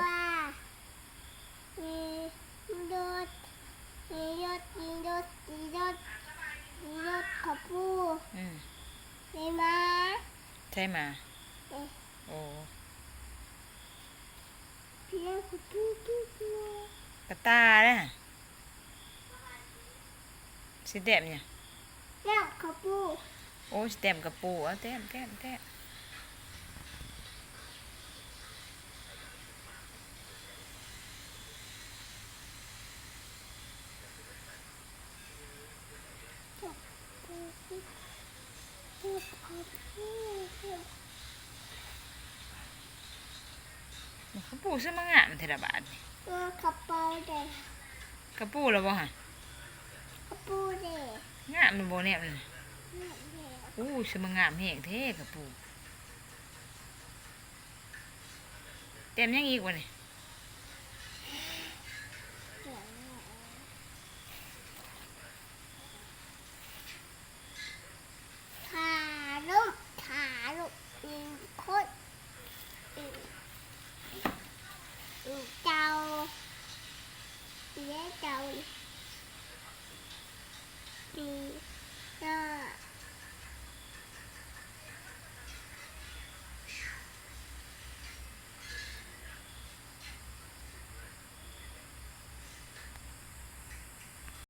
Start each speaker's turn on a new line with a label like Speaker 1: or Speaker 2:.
Speaker 1: ว่ามีรถมีรถมีรถมีรถมีรถขับปู
Speaker 2: อืม
Speaker 1: มีมา
Speaker 2: ใช่มา
Speaker 1: เอ๊ะ
Speaker 2: โอ้
Speaker 1: เพียงขับปูปูปู
Speaker 2: กระตาเด้อสิแต้มเนี่ย
Speaker 1: แล้วขับปู
Speaker 2: โอ้สิแต้มกับปูเอาแต้มแต้มแต้ม
Speaker 1: ปูปูปูขับปู
Speaker 2: กระปูซื้อมางามเทระบาทนี่
Speaker 1: ปูขับปูเด็ก
Speaker 2: กระปูแล้วบ่ฮะ
Speaker 1: ขับปูเด็ก
Speaker 2: งามมันบ่แนบเลย
Speaker 1: เด็ก
Speaker 2: อู้ซื้อมางามแฮงเท่กระปูแต้มยังอีกวะนี่
Speaker 1: ขาลุกขา ลุกอี